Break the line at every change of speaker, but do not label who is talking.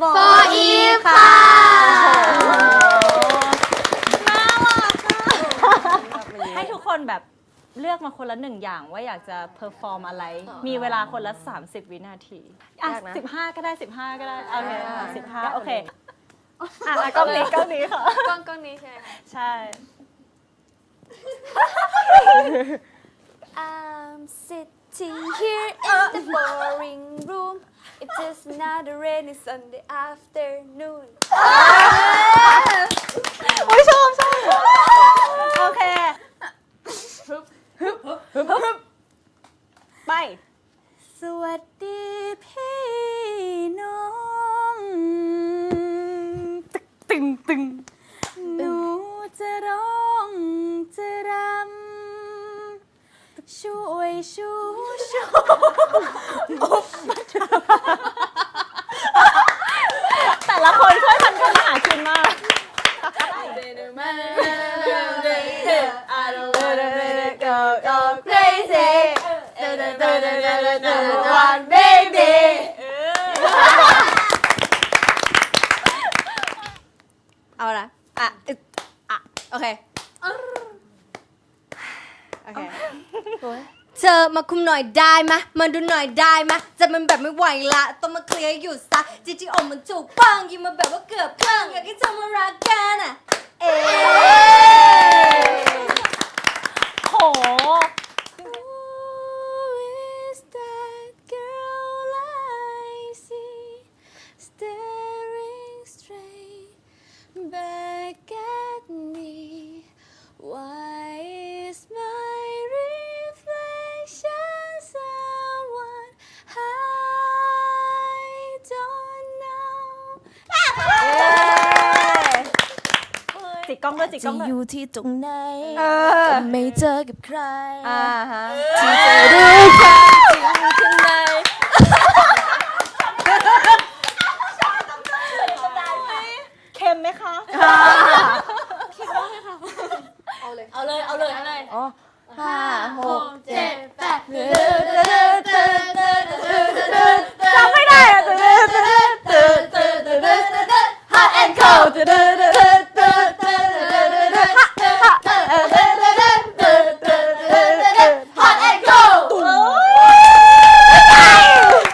for Eve ค่ะ
ให้ทุกคนแบบเลือกมาคนละหนึ่งอย่างว่าอยากจะเพอร์ฟอร์มอะไร มีเวลาคนละ 30 วินาทีอะ
ยากนะ
สิบห้าก็ได้15ก็ได้โอเคสิบห้าโอเคอะอะกล้องนี้กล้องนี้ค่ะ
กล้องกล้องนี้ใช่ไหมคะ
ใช่
I'm sitting here in the boring room It's just another rainy Sunday afternoon
โอ้ยชอบชอบโอเคฮึบฮึบฮึบไป
สวัสดีพี่น้อง
ตึงตึง
หนูจะร้องจะรำช่วยชูชู
แต่ละ คนช่วยทันกันหากินมาก
one baby
เอาละอะอึ๊ะอะ โอเค โอเค เธอมาคุมหน่อยได้มะมาดูหน่อยได้มะจะมันแบบไม่ไหวละต้องมาเคลียร์อยู่ซะจริงๆอกมันถูกปังยิงมาแบบว่าเกือบคลั่งอยากให้เธอมารักกันอะเอ๊
โห
Who is
กกล้องด้วยจิกกล้
จะ
องด้วย
อยู่ที่ตรงไหน
เออ
ก็ไม่เจอกับใคร
อ่าฮะ
ที่จะรู้ความจริงข้างใน
เค็มไหมคะ
เอาเลยเอาเลยเอาเลย อ๋อห้า